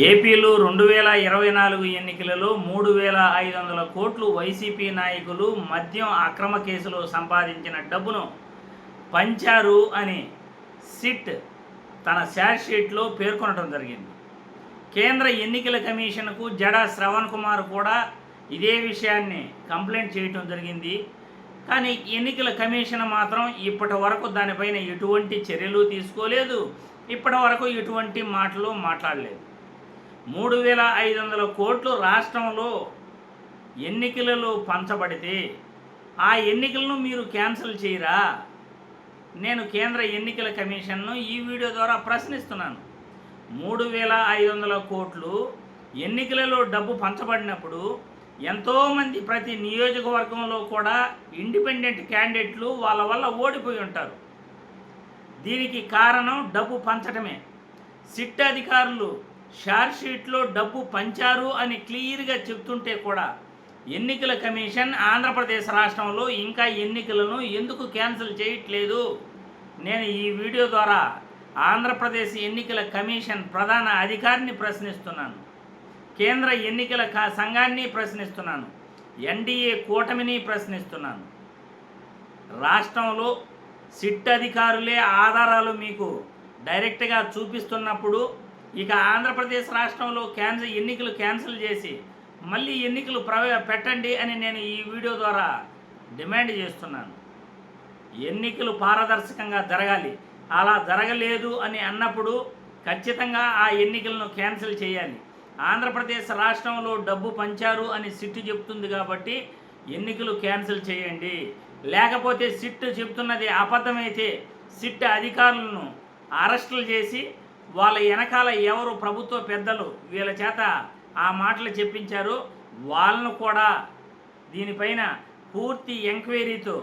ఏపీలో రెండు వేల ఇరవై నాలుగు ఎన్నికలలో మూడు వేల ఐదు వందల కోట్లు వైసీపీ నాయకులు మద్యం అక్రమ కేసులో సంపాదించిన డబ్బును పంచారు అని సిట్ తన ఛార్జ్ షీట్లో పేర్కొనడం జరిగింది. కేంద్ర ఎన్నికల కమిషన్కు జడా శ్రవణ్ కుమార్ కూడా ఇదే విషయాన్ని కంప్లైంట్ చేయటం జరిగింది. కానీ ఎన్నికల కమిషన్ మాత్రం ఇప్పటి వరకు దానిపైన ఎటువంటి చర్యలు తీసుకోలేదు. ఇప్పటి వరకు ఎటువంటి మాటలు మాట్లాడలేదు. మూడు వేల ఐదు వందల కోట్లు రాష్ట్రంలో ఎన్నికలలో పంచబడితే ఆ ఎన్నికలను మీరు క్యాన్సిల్ చేయరా? నేను కేంద్ర ఎన్నికల కమిషన్ను ఈ వీడియో ద్వారా ప్రశ్నిస్తున్నాను. మూడు వేల ఐదు వందల కోట్లు ఎన్నికలలో డబ్బు పంచబడినప్పుడు ఎంతోమంది ప్రతి నియోజకవర్గంలో కూడా ఇండిపెండెంట్ క్యాండిడేట్లు వాళ్ళ వల్ల ఓడిపోయి ఉంటారు. దీనికి కారణం డబ్బు పంచడమే సిట్ అధికారులు షార్ట్ షీట్లో డబ్బు పంచారు అని క్లియర్గా చెప్తుంటే కూడా ఎన్నికల కమిషన్ ఆంధ్రప్రదేశ్ రాష్ట్రంలో ఇంకా ఎన్నికలను ఎందుకు క్యాన్సిల్ చేయట్లేదు? నేను ఈ వీడియో ద్వారా ఆంధ్రప్రదేశ్ ఎన్నికల కమిషన్ ప్రధాన అధికారిని ప్రశ్నిస్తున్నాను. కేంద్ర ఎన్నికల సంఘాన్ని ప్రశ్నిస్తున్నాను. ఎన్డీఏ కూటమిని ప్రశ్నిస్తున్నాను. రాష్ట్రంలో సిట్ అధికారులే ఆధారాలు మీకు డైరెక్ట్గా చూపిస్తున్నప్పుడు ఇక ఆంధ్రప్రదేశ్ రాష్ట్రంలో క్యాన్సిల్ ఎన్నికలు క్యాన్సిల్ చేసి మళ్ళీ ఎన్నికలు ప్రవే పెట్టండి అని నేను ఈ వీడియో ద్వారా డిమాండ్ చేస్తున్నాను. ఎన్నికలు పారదర్శకంగా జరగాలి. అలా జరగలేదు అని అన్నప్పుడు ఖచ్చితంగా ఆ ఎన్నికలను క్యాన్సిల్ చేయాలి. ఆంధ్రప్రదేశ్ రాష్ట్రంలో డబ్బు పంచారు అని సిట్టు చెప్తుంది కాబట్టి ఎన్నికలు క్యాన్సిల్ చేయండి. లేకపోతే సిట్టు చెప్తున్నది అబద్ధమైతే సిట్ అధికారులను అరెస్టులు చేసి వాళ్ళ వెనకాల ఎవరు ప్రభుత్వ పెద్దలు వీళ్ళ చేత ఆ మాటలు చెప్పించారు వాళ్ళను కూడా దీనిపైన పూర్తి ఎంక్వైరీతో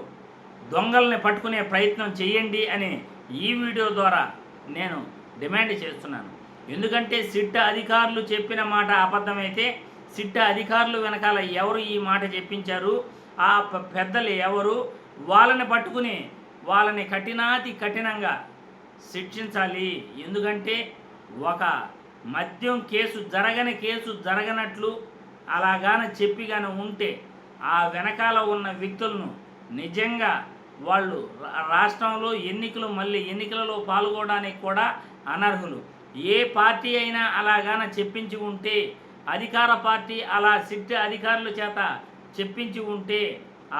దొంగల్ని పట్టుకునే ప్రయత్నం చేయండి అని ఈ వీడియో ద్వారా నేను డిమాండ్ చేస్తున్నాను. ఎందుకంటే సిట్ అధికారులు చెప్పిన మాట అబద్ధమైతే సిట్ అధికారులు వెనకాల ఎవరు ఈ మాట చెప్పించారు ఆ ప- పెద్దలు ఎవరు వాళ్ళని పట్టుకుని వాళ్ళని కఠినాతి కఠినంగా శిక్షించాలి. ఎందుకంటే ఒక మద్యం కేసు జరగని కేసు జరగనట్లు అలాగాన చెప్పి కానీ ఉంటే ఆ వెనకాల ఉన్న వ్యక్తులను నిజంగా వాళ్ళు రాష్ట్రంలో ఎన్నికలు మళ్ళీ ఎన్నికలలో పాల్గొనడానికి కూడా అనర్హులు. ఏ పార్టీ అయినా అలాగాన చెప్పించి ఉంటే అధికార పార్టీ అలా సిట్ అధికారుల చేత చెప్పించి ఉంటే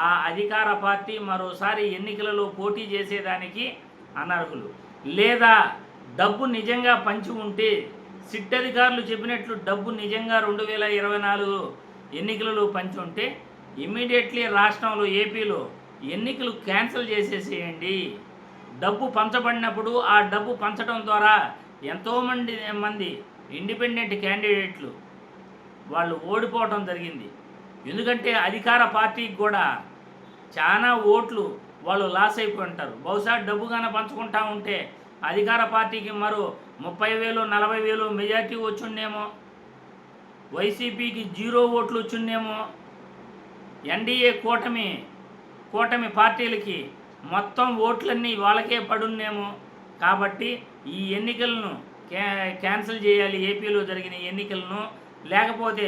ఆ అధికార పార్టీ మరోసారి ఎన్నికలలో పోటీ చేసేదానికి అనర్హులు. లేదా డబ్బు నిజంగా పంచి ఉంటే సిట్ అధికారులు చెప్పినట్లు డబ్బు నిజంగా రెండు వేల ఇరవై నాలుగు ఎన్నికలలో పంచి ఉంటే ఇమ్మీడియట్లీ రాష్ట్రంలో ఏపీలో ఎన్నికలు క్యాన్సిల్ చేసేసేయండి. డబ్బు పంచబడినప్పుడు ఆ డబ్బు పంచడం ద్వారా ఎంతోమంది మంది ఇండిపెండెంట్ క్యాండిడేట్లు వాళ్ళు ఓడిపోవటం జరిగింది. ఎందుకంటే అధికార పార్టీకి కూడా చాలా ఓట్లు వాళ్ళు లాస్ అయిపోయి ఉంటారు. బహుశా డబ్బు గాన పంచుకుంటా ఉంటే అధికార పార్టీకి మరో ముప్పై వేలు నలభై వేలు మెజార్టీ వచ్చుండేమో? వైసీపీకి జీరో ఓట్లు వచ్చుండేమో? ఎన్డీఏ కూటమి కూటమి పార్టీలకి మొత్తం ఓట్లన్నీ వాళ్ళకే పడున్నేమో కాబట్టి ఈ ఎన్నికలను క్యా క్యాన్సిల్ చేయాలి. ఏపీలో జరిగిన ఎన్నికలను. లేకపోతే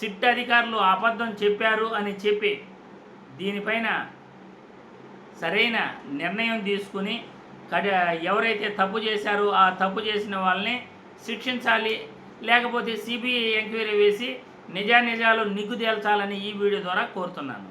సిట్ అధికారులు అబద్ధం చెప్పారు అని చెప్పి దీనిపైన సరైన నిర్ణయం తీసుకుని కడ ఎవరైతే తప్పు చేశారో ఆ తప్పు చేసిన వాళ్ళని శిక్షించాలి లేకపోతే సిబిఐ ఎంక్వైరీ వేసి నిజానిజాలు నిగ్గు తేల్చాలని ఈ వీడియో ద్వారా కోరుతున్నాను.